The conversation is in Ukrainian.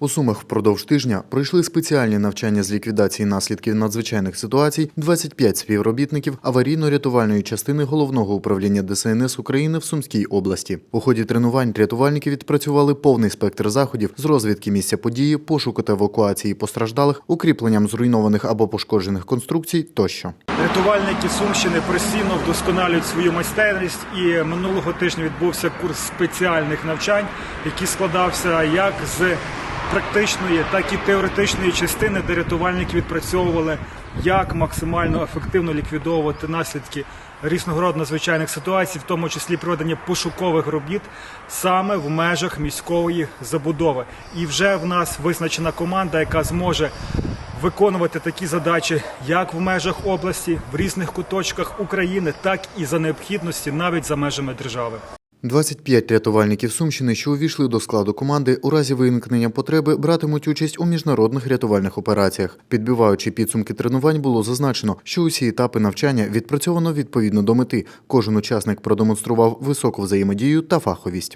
У Сумах впродовж тижня пройшли спеціальні навчання з ліквідації наслідків надзвичайних ситуацій 25 співробітників аварійно-рятувальної частини головного управління ДСНС України в Сумській області. У ході тренувань рятувальники відпрацювали повний спектр заходів з розвідки місця події, пошуку та евакуації постраждалих, укріпленням зруйнованих або пошкоджених конструкцій тощо. Рятувальники Сумщини постійно вдосконалюють свою майстерність. І минулого тижня відбувся курс спеціальних навчань, який складався як з практичної, так і теоретичної частини, де рятувальники відпрацьовували, як максимально ефективно ліквідовувати наслідки різного роду надзвичайних ситуацій, в тому числі проведення пошукових робіт саме в межах міської забудови. І вже в нас визначена команда, яка зможе виконувати такі задачі як в межах області, в різних куточках України, так і за необхідності навіть за межами держави. 25 рятувальників Сумщини, що увійшли до складу команди, у разі виникнення потреби братимуть участь у міжнародних рятувальних операціях. Підбиваючи підсумки тренувань, було зазначено, що усі етапи навчання відпрацьовано відповідно до мети. Кожен учасник продемонстрував високу взаємодію та фаховість.